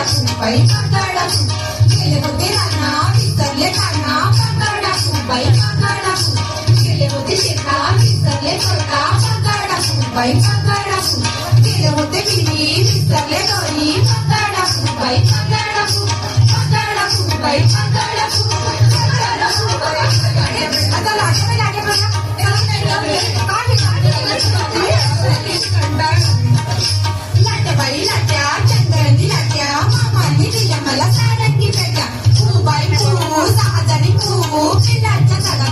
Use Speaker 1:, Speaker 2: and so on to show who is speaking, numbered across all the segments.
Speaker 1: పై మాట్లాడచ్చు చెల్లెబుద్ధి అన్న ఇస్తర్లే కన్న మాట్లాడచ్చు పై మాట్లాడచ్చు చెల్లెబుద్ధి చిన్న ఇస్తర్లే కొట్ట మాట్లాడచ్చు పై మాట్లాడచ్చు చెల్లెబుద్ధి పిల్లి ఇస్తర్లే కొని మాట్లాడచ్చు పై మాట్లాడచ్చు మాట్లాడచ్చు పై మాట్లాడచ్చు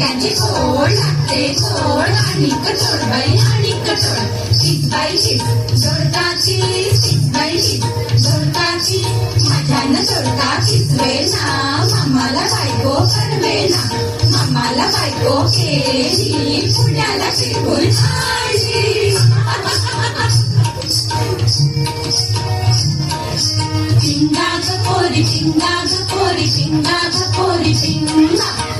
Speaker 1: त्याची काय फोड लागते फोड आणि कठोर बाई आणि कठोर. चिचबाईची झुणकाची चिचबाईची झुणकाची माझ्यानं झुणका चिचवे ना मामाला बायको करवे ना मामाला बायको केली पुण्याला फिरवून आणली चिंगाच पोरी चिंगाच पोरी चिंगाच पोरी चिंगा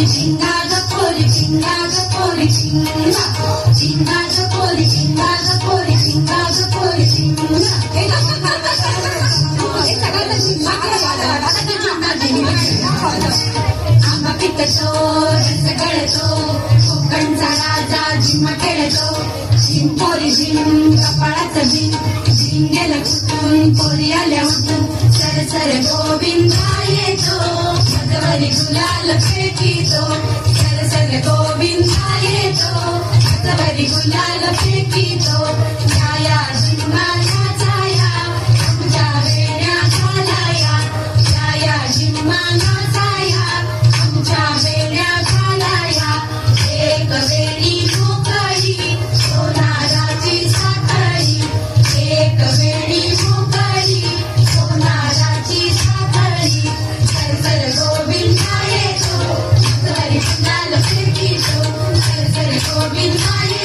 Speaker 1: पोरी चिंगा ग पोरी चिंगा ग पोरी चिंगा ग पोरी ग पोरी ग पोरी आंबा पिकतो रस गळतो कोकणचा राजा खेळतो झिम पोरी झिम कपाळाचं झिम झिम गेलं कुठून पोरी आल्या उठून सर सर गोविंदा येतो Balik na lang si to. higher.